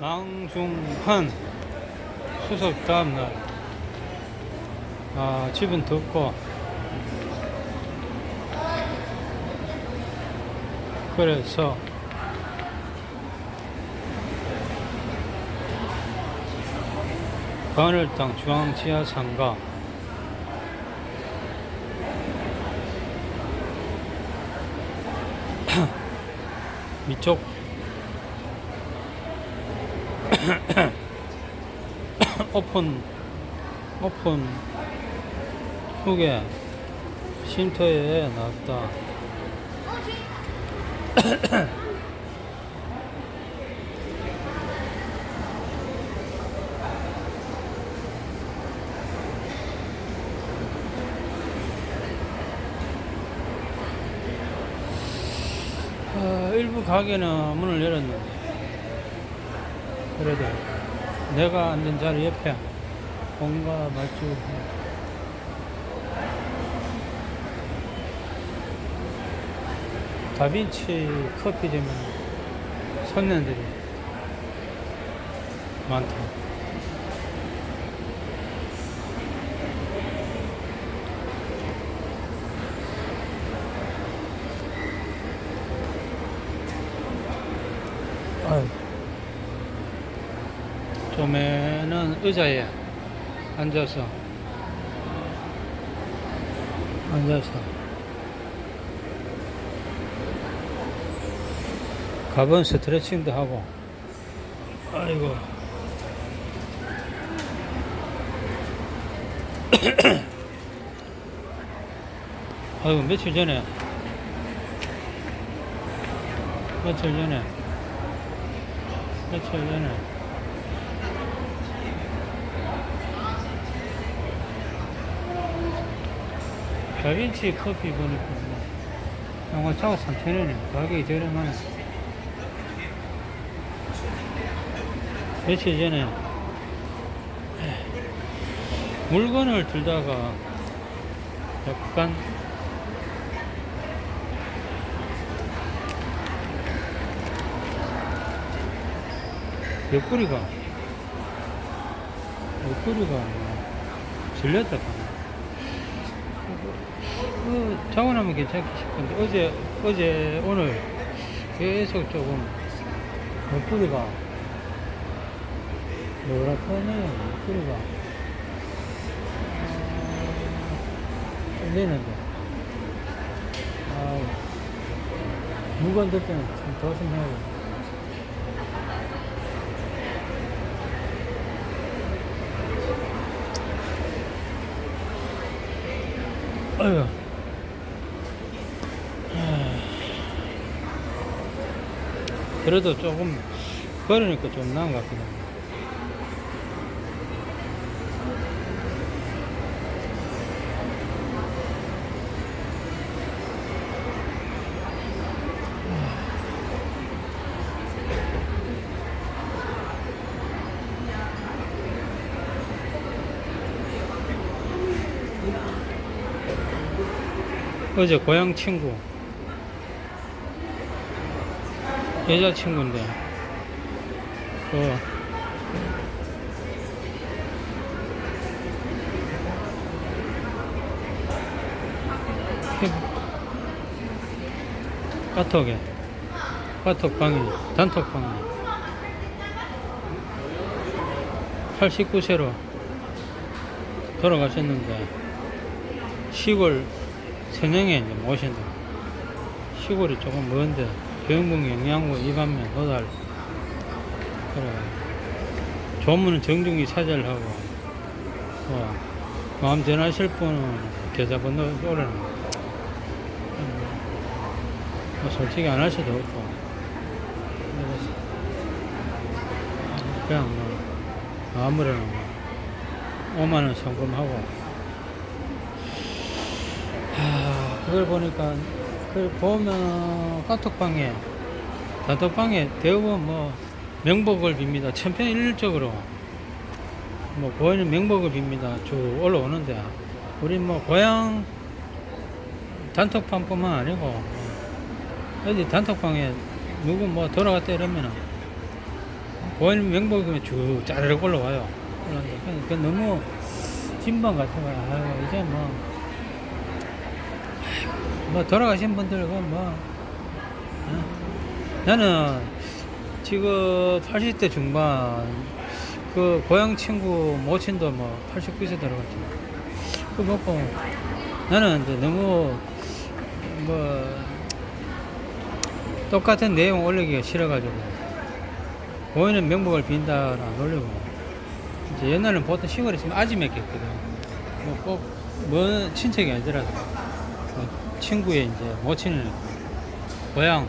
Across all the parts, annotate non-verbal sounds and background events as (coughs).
낭중한 추석 다음날. 아 집은 덥고. 그래서 가늘땅 중앙지하상가 (clears throat) 위쪽 (coughs) 오픈 오픈 후계 쉼터에 나왔다. (coughs) 어, 일부 가게는 문을 열었는데 그래도 내가 앉은 자리 옆에 뭔가 말주 다빈치 커피점에 손님들이 많다. 좀에는 의자에 앉아서 앉아서. 가본 스트레칭도 하고. 아이고. (coughs) 아이고 며칠 전에. 며칠 전에. 며칠 전에 다빈치 커피 보니까 뭐 영화 차가 3천원이네 가격이 저렴하네. 며칠 전에 물건을 들다가 약간 옆구리가 옆구리가 질렸다 그 자고 나면 괜찮기 싶은데 어제 어제 오늘 계속 조금 옆구리가 노랗다네요 옆구리가 떨리는데. 아 물건 들 때는 참 조심해야 돼아 그래도 조금 걸으니까 좀 나은 것 같긴 해. 어제 고향 친구 여자친구인데. 그 카톡에. 카톡방이 단톡방이 89세로 돌아가셨는데 시골 선영에 이제 모신다. 시골이 조금 먼데 병풍 영양고 입하면 도달. 그래. 조문은 정중히 사죄를 하고, 어, 마음 전하실 분은 계좌번호 오라는 음, 뭐 솔직히 안 할 수도 없고. 그냥 뭐, 아무래나 뭐, 5만원 송금하고, 하, 그걸 보니까 그 보면 카톡방에 단톡방에 대부분 뭐 명복을 빕니다. 천편일률적으로 뭐 고인은 명복을 빕니다. 쭉 올라오는데 우리 뭐 고향 단톡방뿐만 아니고 뭐 어디 단톡방에 누구 뭐 돌아갔다 이러면은 보이는 명복이면 쭉 짜르륵 올라와요. 올라오는데 그 너무 진방 같아요. 아유, 이제 뭐, 뭐 돌아가신 분들 그뭐 어? 나는 지금 80대 중반 그 고향 친구 모친도 뭐 89세 돌아갔잖아. 그 먹고 나는 이제 너무 뭐 똑같은 내용 올리기가 싫어가지고 보이는 명복을 빈다는 안 올리고 이제 옛날에는 보통 시골에 있으면 아지 맺겠거든 뭐꼭뭐 친척이 아니더라도 뭐 친구의 이제 모친을 고향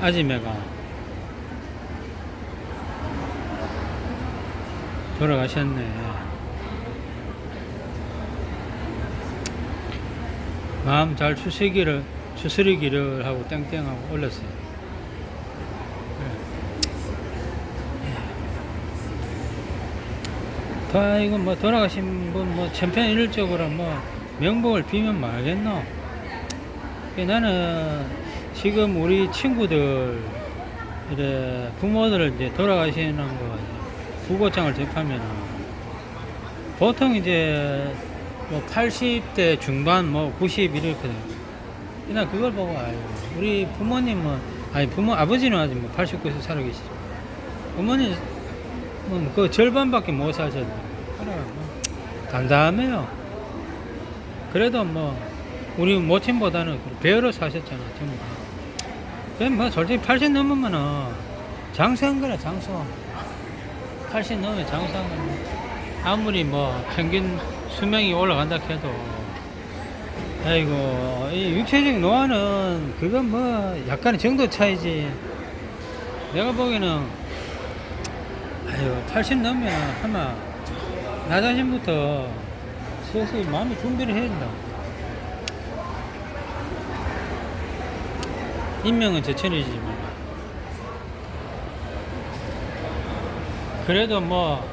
아지매가 돌아가셨네. 마음 잘 추스기를 추스리기를 하고 땡땡하고 올렸어요. 그래. 다 이거 뭐 돌아가신 분 뭐 천편 일률적으로 뭐 명복을 비면 말겠노. 그 나는 지금 우리 친구들 이래 부모들 이제 돌아가시는 거 부고장을 접하면 보통 이제 뭐 80대 중반 뭐 90 이렇게 나 그걸 보고 아유 우리 부모님은 아니 부모 아버지는 아직 뭐 89세 살아 계시죠 어머니 뭐그 절반밖에 못 사셨는데 그래 뭐 담담해요. 그래도 뭐 우리 모친보다는 배우러 사셨잖아 전부 다. 그럼 뭐 솔직히 80 넘으면은 장수한 거라 장수. 80 넘으면 장수한 거는 아무리 뭐 평균 수명이 올라간다 해도. 아이고 이 육체적 노화는 그건 뭐 약간의 정도 차이지. 내가 보기에는 아유 80 넘으면 아마 나 자신부터 슬슬 마음의 준비를 해야 된다. 인명은 제천이지만. 그래도 뭐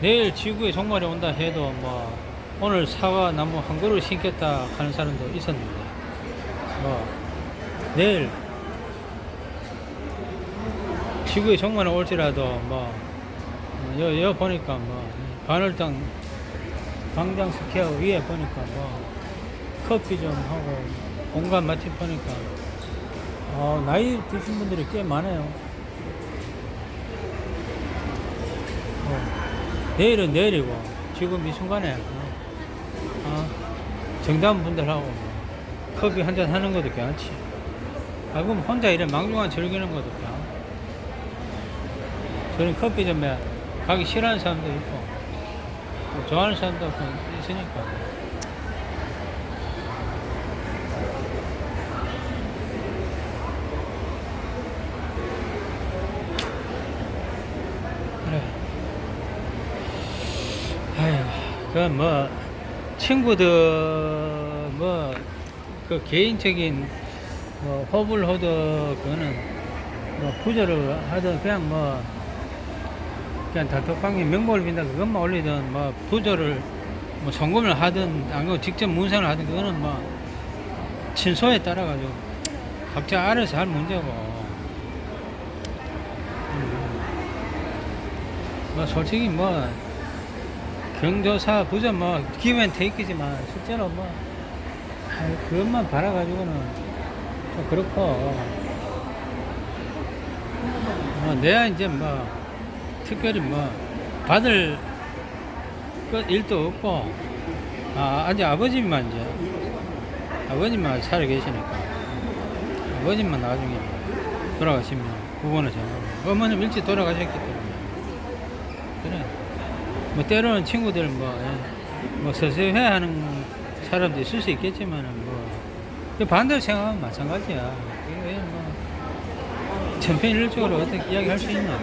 내일 지구에 종말이 온다 해도 뭐 오늘 사과 나무 한 그루 심겠다 하는 사람도 있었는데. 뭐 내일 지구에 종말이 올지라도 뭐 여, 여 보니까 뭐 바늘장 광장 스퀘어 위에 보니까 뭐 커피 좀 하고 공간 맛집 보니까 어, 나이 드신 분들이 꽤 많아요. 어, 내일은 내일이고 지금 이 순간에 어, 어, 정다운 분들하고 뭐 커피 한 잔 하는 것도 괜찮지. 아 그럼 혼자 이래 망중한 즐기는 것도 괜찮아. 저는 커피점에 가기 싫어하는 사람도 있고 또 좋아하는 사람도 있으니까. 그 뭐, 친구들, 뭐, 그 개인적인, 뭐, 호불 호도, 그거는, 뭐, 부조를 하든, 그냥 뭐, 그냥 단톡방에 명복을 빈다, 그것만 올리든, 뭐, 부조를, 뭐, 송금을 하든, 아니면 직접 문상을 하든, 그거는 뭐, 친소에 따라 가지고, 각자 알아서 할 문제고, 뭐 솔직히 뭐 경조사 부자 뭐 기ven 테이크지만 실제로 뭐 아이, 그것만 바라가지고는 좀 그렇고. 뭐 내가 이제 뭐 특별히 뭐 받을 것 일도 없고 아 아직 아버님만 이제 아버님만 살아 계시니까 아버님만 나중에 돌아가시면 그거는 제가 어머님 일찍 돌아가셨기 때문에 그래. 뭐 때로는 친구들 뭐, 예, 뭐 서서히 하는 사람도 있을 수 있겠지만은 뭐, 그 반대로 생각하면 마찬가지야. 이게 뭐, 천편일률적으로 어떻게 이야기할 수 있나?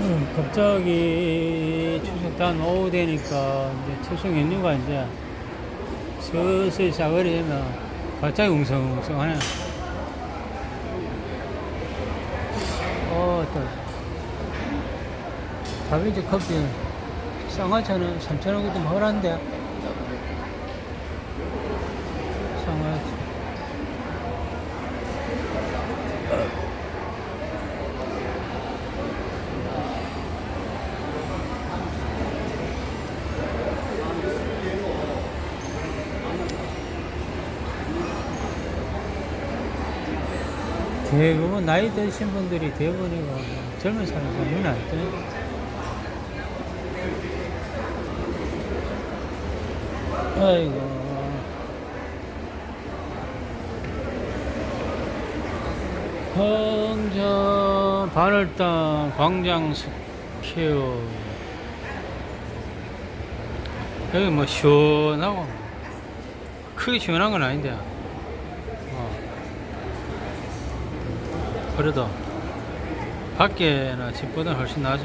음, 갑자기 추석 다 오후 되니까 이제 추석 연휴가 이제 슬슬 싸그리 되면 갑자기 웅성웅성하네. 어, 또. 다빈치 커피 쌍화차는 3,000원이도 뭐란데? 쌍화차. 대부분 나이 드신 분들이 대부분이고 젊은 사람은 눈에 안 뜨네. 아이고. 광장 바늘땅 광장 스퀘어 여기 뭐 시원하고 크게 시원한 건 아닌데 그래도 밖에나 집보다 훨씬 나아지